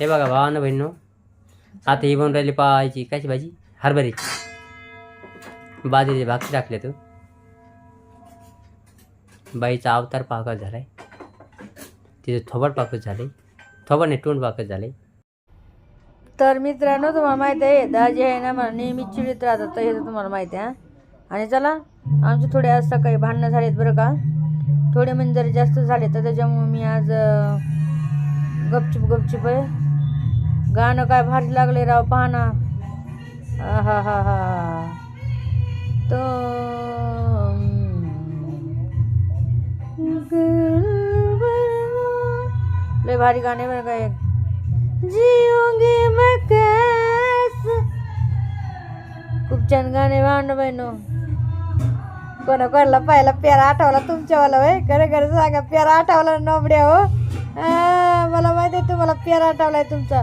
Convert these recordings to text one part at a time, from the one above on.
हे बघा भावानं बहिणो आता ही बनून राहिली पाहायची कायची भाजी हरभऱ्याची बाजरीचे भाकरी टाकले तू बाईचा अवतार पाकच झालाय तिचं थोबड पाकच झाले थोबड नाही तोंड पाकच झाले तर मित्रांनो तुम्हाला माहीत आहे दाजी आहे ना मला नेहमी चिडीत राहतात तर हे तर तुम्हाला माहीत आहे आणि चला आमचे थोडे आज सकाळी भांडणं झालेत बरं का थोडे म्हणजे जरी जास्त झाले तर त्याच्यामुळे मी आज गपचूप गपचूप आहे गाणं काय भारी लागले राव पाहना हा हा. हा तो लय भारी गाणे बरं का एक. मैं कैसे. खूप छान गाणे भांड बहिणू. कोणा कोणाला पाहिला पेरा आठवला तुमच्यावाला वय खरं खरं सांगा पेरा आठवला नोबड्या हो? मला माहिती आहे तुम्हाला पेरा आठवलाय तुमचा.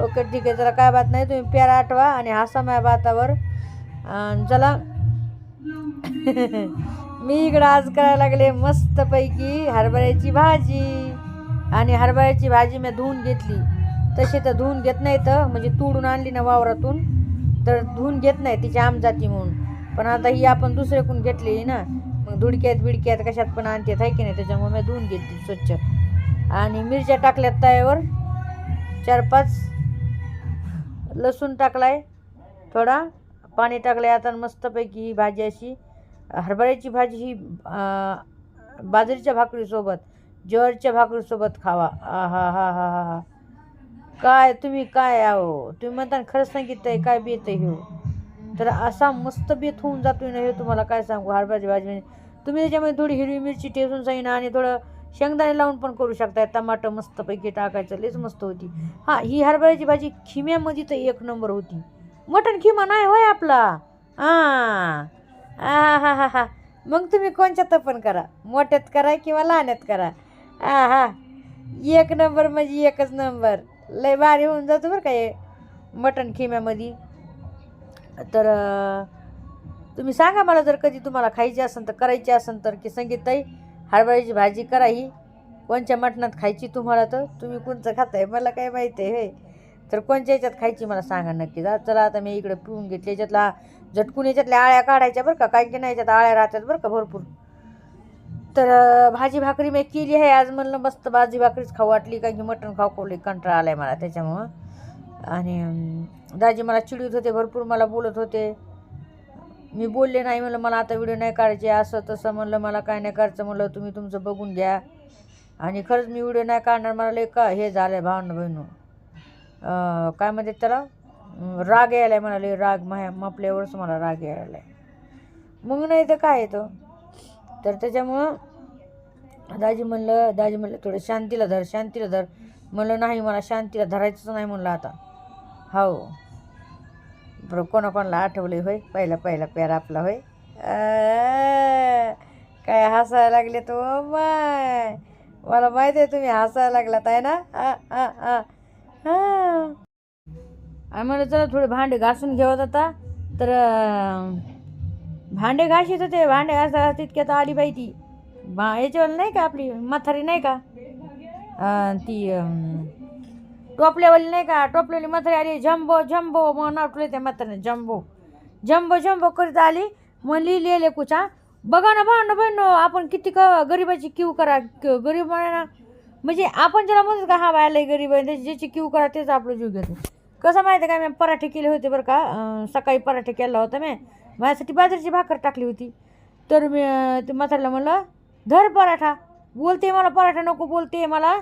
ओके ठीक आहे जरा काय बात नाही तुम्ही प्यारा आठवा आणि हसा माझ्या बातावर. चला. मी इकडं आज करायला लागले मस्तपैकी हरभऱ्याची भाजी. आणि हरभऱ्याची भाजी मी धुवून घेतली. तशी तर धुवून घेत नाही तर म्हणजे तोडून आणली ना वावरातून तर धुवून घेत नाही तिची आम जाती म्हणून. पण आता ही आपण दुसऱ्याकडून घेतलेली ना मग धुडक्यात बिडक्यात कशात पण आणते आहे की नाही? त्याच्यामुळे मी धुवून घेतली स्वच्छ. आणि मिरच्या टाकल्यात तयावर चार पाच. लसूण टाकलाय थोडा पाणी टाकलं आहे आता मस्तपैकी ही भाजी अशी. हरभऱ्याची भाजी ही बाजरीच्या भाकरीसोबत ज्वारीच्या भाकरीसोबत खावा. आ हा हा हा हा. हा काय तुम्ही काय आहो? तुम्ही म्हणता खरंच खरंच आहे काय बेत आहे ह्यो तर असा मस्त बेत होऊन जातो ना हे तुम्हाला काय सांगू? हरभऱ्याची भाजी म्हणजे तुम्ही त्याच्यामध्ये थोडी हिरवी मिरची ठेचून सांगितलं आणि थोडं शेंगदाणे लावून पण करू शकताय. टमाटं मस्तपैकी टाकायचं लईच मस्त होती. हां ही हरभऱ्याची भाजी खिम्यामध्ये तर एक नंबर होती. मटण खिमा नाही होय आपला. हां हा हा हा हा. मग तुम्ही कोणच्यात पण करा. मोठ्यात करा किंवा लहान्यात करा. हा हा. एक नंबर म्हणजे एकच नंबर. लय भारी होऊन जातो बरं काय मटण खिम्यामध्ये. तर तुम्ही सांगा मला जर कधी तुम्हाला खायची असेल तर करायची असेल तर की संगीताई हरभऱ्याची भाजी करा ही कोणच्या मटणात खायची तुम्हाला तर? तुम्ही कोणचं खाताय? मला काय माहिती आहे तर कोणच्या याच्यात खायची मला सांगा नक्की. जा चला आता मी इकडे पिऊन घेतले. याच्यातला झटकून याच्यातल्या आळ्या काढायच्या बरं का? काय की नाही याच्यात आळ्या राहतात बरं का भरपूर. तर भाजी भाकरी मी केली आहे. आज म्हणलं मस्त भाजी भाकरीच खाऊ वाटली कारण की मटण खाऊ खावली कंटाळा आला आहे मला त्याच्यामुळं. आणि दाजी मला चिडवत होते भरपूर मला बोलत होते. मी बोलले नाही म्हणलं मला आता व्हिडिओ नाही काढायचे असं तसं म्हणलं मला काय नाही करायचं म्हणलं तुम्ही तुमचं बघून घ्या. आणि खरंच मी व्हिडिओ नाही काढणार मला लय का हे झालं आहे भावना बहिणू काय म्हणते त्याला? राग यायला आहे म्हणाले राग माया मापल्यावरच मला राग यायला आहे मग नाही तर काय येतं? तर त्याच्यामुळं दाजी म्हणलं दाजी म्हणलं थोडं शांतीला धर शांतीला धर. म्हणलं नाही मला शांतीला धरायचंच नाही म्हणलं आता. हो बरं कोणाकोणाला आठवले होय? पहिला पहिला पेर आपला होय? काय हसायला लागले तो? माय मला माहिती आहे तुम्ही हसायला लागलात आहे ना? हा. आणि म्हणलं चला थोडे भांडे घासून घेवत आता. तर भांडे घाशीत होते. भांडे घासा तितक्यात आली बाई ती. बा याच्यावर नाही का आपली म्हातारी नाही का? ती टोपल्यावाली नाही का? टोपल्यावाली म्हातारी आली जम्बो जम्बो मग नाव त्या म्हातारीने जम्बो जम्बो जम्बो करीत आली. मग लिहिले कुचा बघा ना भांड बहीण आपण किती क गरिबाची क्यू करा क- गरीब म्हणा म्हणजे आपण ज्याला म्हणतो का हा बायला गरीब आहे त्याची ज्याची क्यू करा तेच आपलं जीव घेतो. कसं माहिती आहे का मी पराठे केले होते बरं का सकाळी पराठे केला होता मी. माझ्यासाठी बाजरीची भाकर टाकली होती. तर मी ते म्हातारीला म्हणलं धर पराठा बोलते मला पराठा नको बोलते मला.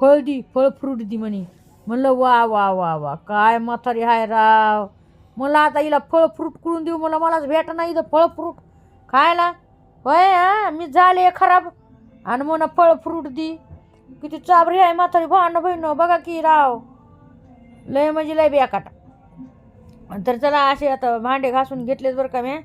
फळ दी फळ फ्रूट दी म्हणे. म्हणलं वा वा वा वा काय म्हातारी हाय राव. मला आता हिला फळ फ्रूट करून देऊ मला मलाच भेट नाही इथं फळ फ्रूट खायला? होय हा मी झाले खराब. आणि म्हणा फळ फ्रूट दी. किती चाबरी आहे म्हातारी भांड बहिण बघा की राव. लय म्हणजे लय बेकाटा. तर चला असे आता भांडे घासून घेतलेच बरं का मी.